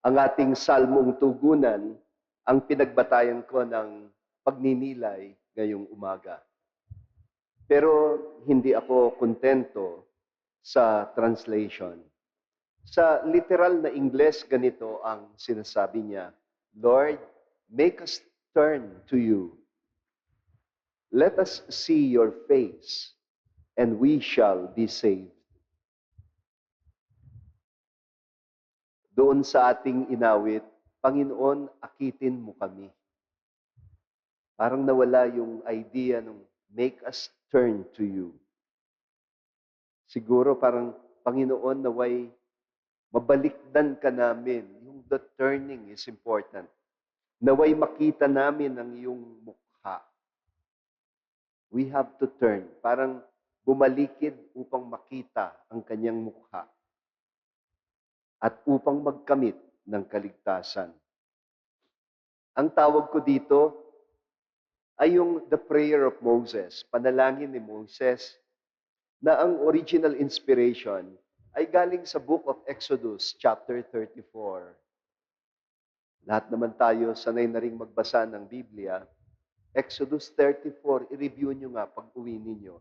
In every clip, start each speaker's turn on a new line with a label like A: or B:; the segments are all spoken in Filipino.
A: ang ating salmong tugunan ang pinagbatayan ko ng pagninilay ngayong umaga. Pero hindi ako kontento sa translation. Sa literal na Ingles, ganito ang sinasabi niya, Lord, make us turn to you. Let us see your face, and we shall be saved. Doon sa ating inawit, Panginoon, akitin mo kami. Parang nawala yung idea ng make us turn to you. Siguro parang, Panginoon, naway mabalikdan ka namin. Yung the turning is important. Naway makita namin ang iyong mukha. We have to turn. Parang bumalikid upang makita ang kanyang mukha. At upang magkamit ng kaligtasan. Ang tawag ko dito ay yung the prayer of Moses, panalangin ni Moses, na ang original inspiration ay galing sa book of Exodus, chapter 34. Lahat naman tayo sanay na rin magbasa ng Biblia. Exodus 34, i-review nyo nga pag uwi ninyo.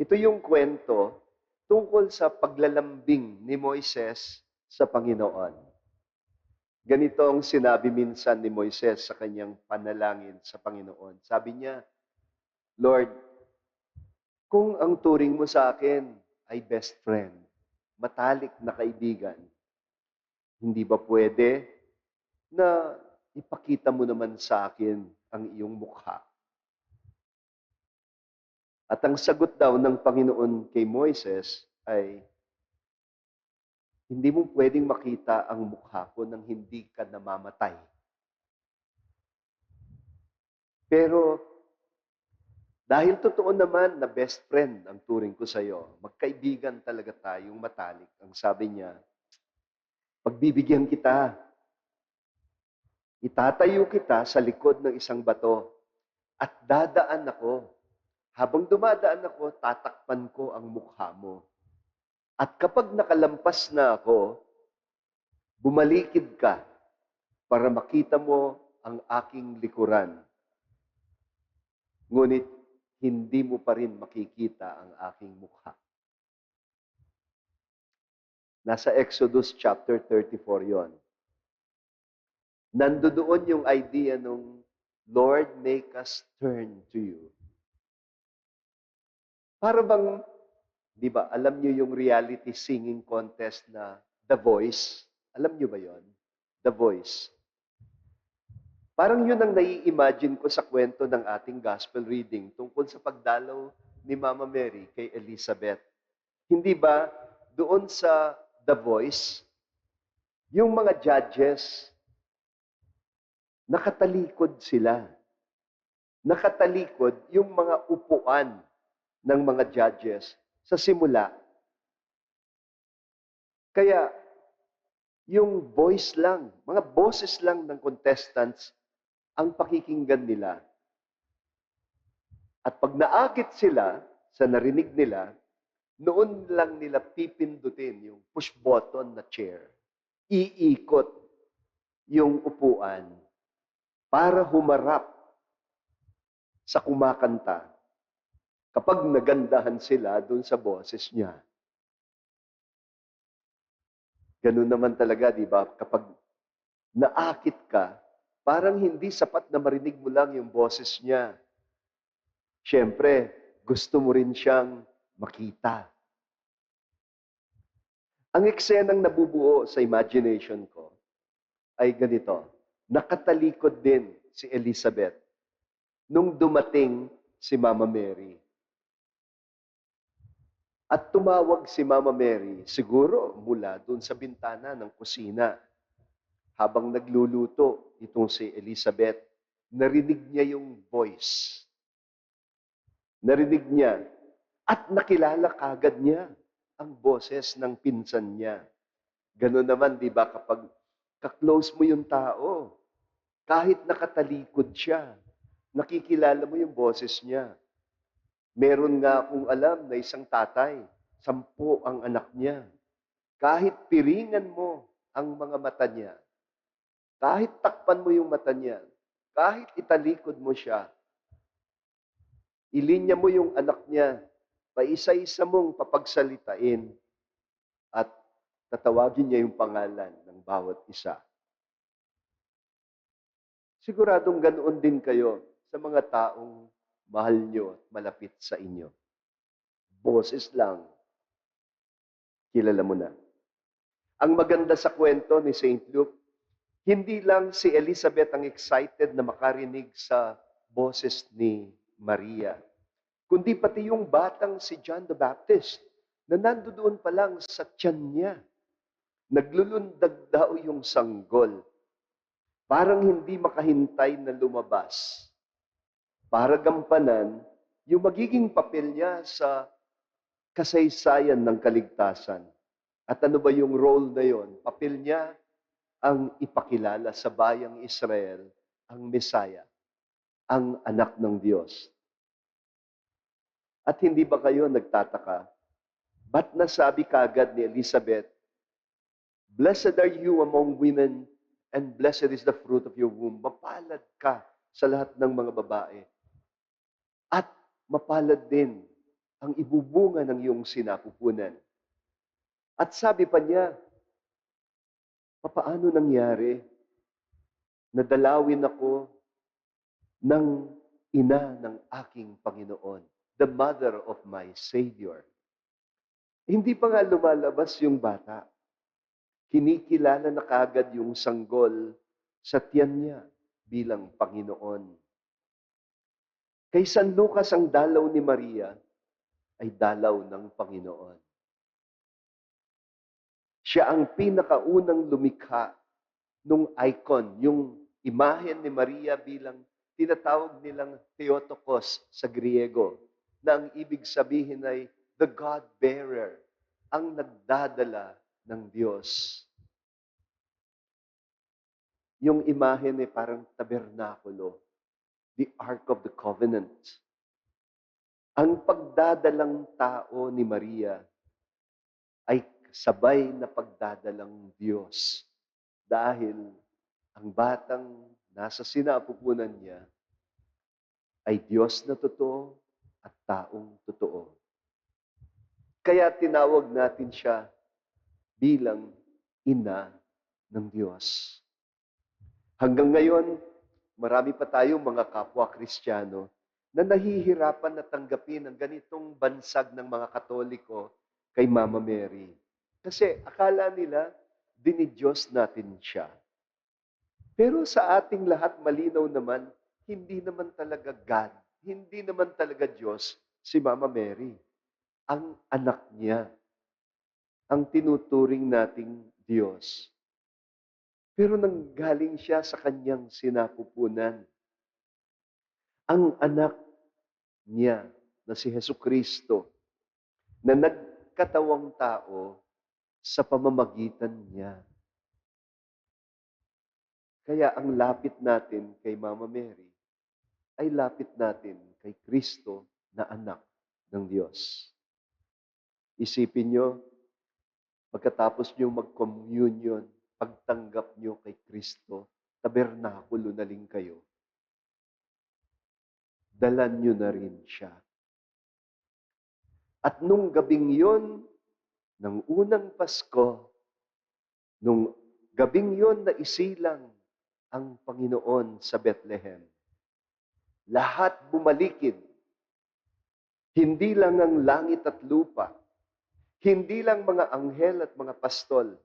A: Ito yung kwento tungkol sa paglalambing ni Moises sa Panginoon. Ganito ang sinabi minsan ni Moises sa kanyang panalangin sa Panginoon. Sabi niya, Lord, kung ang turing mo sa akin ay best friend, matalik na kaibigan, hindi ba pwede na ipakita mo naman sa akin ang iyong mukha? At ang sagot daw ng Panginoon kay Moises ay, hindi mo pwedeng makita ang mukha ko nang hindi ka namamatay. Pero dahil totoo naman na best friend ang turing ko sa iyo, magkaibigan talaga tayong matalik. Ang sabi niya, pagbibigyan kita, itatayo kita sa likod ng isang bato at dadaan ako. Habang dumadaan ako, tatakpan ko ang mukha mo. At kapag nakalampas na ako, bumalikid ka para makita mo ang aking likuran. Ngunit hindi mo pa rin makikita ang aking mukha. Nasa Exodus chapter 34 yon. Nandoon yung idea nung Lord, make us turn to you. Para bang, di ba, alam niyo yung reality singing contest na The Voice? Alam niyo ba yon? The Voice. Parang yun ang nai-imagine ko sa kwento ng ating gospel reading tungkol sa pagdalaw ni Mama Mary kay Elizabeth. Hindi ba doon sa The Voice, yung mga judges, nakatalikod sila. Nakatalikod yung mga upuan ng mga judges sa simula. Kaya, yung voice lang, mga boses lang ng contestants ang pakikinggan nila. At pag naakit sila sa narinig nila, noon lang nila pipindutin yung push button na chair. Iikot yung upuan para humarap sa kumakanta kapag nagandahan sila doon sa boses niya. Ganun naman talaga, di ba? Kapag naakit ka, parang hindi sapat na marinig mo lang yung boses niya. Siyempre, gusto mo rin siyang makita. Ang eksenang nabubuo sa imagination ko ay ganito. Nakatalikod din si Elizabeth nung dumating si Mama Mary. At tumawag si Mama Mary, siguro mula doon sa bintana ng kusina. Habang nagluluto itong si Elizabeth, narinig niya yung voice. Narinig niya at nakilala kagad niya ang boses ng pinsan niya. Ganun naman, di ba, kapag kaklose mo yung tao, kahit nakatalikod siya, nakikilala mo yung boses niya. Meron nga akong alam na isang tatay, sampu ang anak niya. Kahit piringan mo ang mga mata niya, Kahit takpan mo yung mata niya, kahit italikod mo siya, ilinya mo yung anak niya, paisa-isa mong papagsalitain at tatawagin niya yung pangalan ng bawat isa. Siguradong ganoon din kayo sa mga taong mahal nyo at malapit sa inyo. Boses lang, kilala mo na. Ang maganda sa kwento ni St. Luke, hindi lang si Elizabeth ang excited na makarinig sa boses ni Maria, kundi pati yung batang si John the Baptist na nandoon pa lang sa tiyan niya. Naglulundag daw yung sanggol. Parang hindi makahintay na lumabas. Para gampanan yung magiging papel niya sa kasaysayan ng kaligtasan. At ano ba yung role na yon? Papel niya ang ipakilala sa bayang Israel ang Mesaya, ang anak ng Diyos. At hindi ba kayo nagtataka? Ba't nasabi kagad ni Elizabeth, Blessed are you among women, and blessed is the fruit of your womb. Mapalad ka sa lahat ng mga babae. Mapalad din ang ibubunga ng iyong sinapupunan. At sabi pa niya, papaano nangyari na dalawin ako ng ina ng aking Panginoon, the mother of my Savior. Hindi pa nga lumalabas yung bata. Kinikilala na kagad yung sanggol sa tiyan niya bilang Panginoon. Kay San Lucas ang dalaw ni Maria ay dalaw ng Panginoon. Siya ang pinakaunang lumikha nung icon, yung imahen ni Maria bilang tinatawag nilang Theotokos sa Griego, na ang ibig sabihin ay the God-bearer, ang nagdadala ng Diyos. Yung imahen ay parang tabernakulo, the Ark of the Covenant. Ang pagdadalang tao ni Maria ay sabay na pagdadalang Diyos dahil ang batang nasa sinapupunan niya ay Diyos na totoo at taong totoo. Kaya tinawag natin siya bilang ina ng Diyos. Hanggang ngayon, marami pa tayong mga kapwa Kristiyano na nahihirapan na tanggapin ang ganitong bansag ng mga Katoliko kay Mama Mary. Kasi akala nila, dinidiyos natin siya. Pero sa ating lahat, malinaw naman, hindi naman talaga God, hindi naman talaga Diyos si Mama Mary. Ang anak niya, ang tinuturing nating Diyos. Pero nanggaling siya sa kanyang sinapupunan. Ang anak niya na si Heso Kristo na nagkatawang tao sa pamamagitan niya. Kaya ang lapit natin kay Mama Mary ay lapit natin kay Kristo na anak ng Diyos. Isipin nyo, pagkatapos nyo mag-communion, pagtanggap nyo kay Kristo, tabernakulo na rin kayo. Dalan nyo na rin siya. At nung gabing yon, ng unang Pasko, nung gabing yon na isilang ang Panginoon sa Bethlehem, lahat bumalikid. Hindi lang ang langit at lupa, hindi lang mga anghel at mga pastol,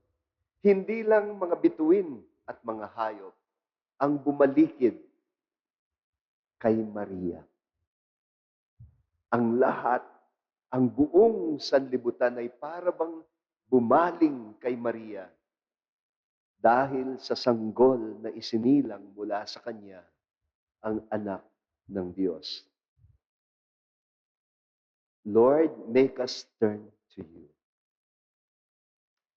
A: hindi lang mga bituin at mga hayop ang bumalikid kay Maria. Ang lahat, ang buong sanlibutan ay para bang bumaling kay Maria dahil sa sanggol na isinilang mula sa kanya ang anak ng Diyos. Lord, make us turn to you.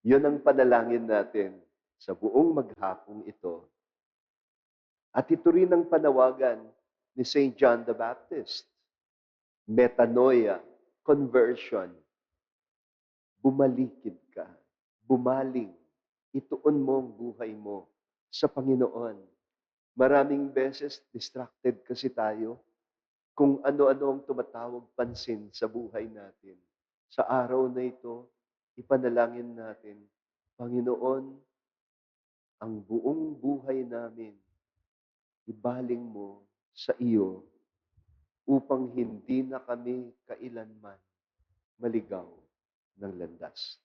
A: Yun ang panalangin natin sa buong maghapong ito. At ito rin ang panawagan ni St. John the Baptist. Metanoia, conversion. Bumalikid ka, bumaling, ituon mo ang buhay mo sa Panginoon. Maraming beses distracted kasi tayo kung ano-ano ang tumatawag pansin sa buhay natin. Sa araw na ito, ipanalangin natin, Panginoon, ang buong buhay namin, ibaling mo sa iyo upang hindi na kami kailanman maligaw ng landas.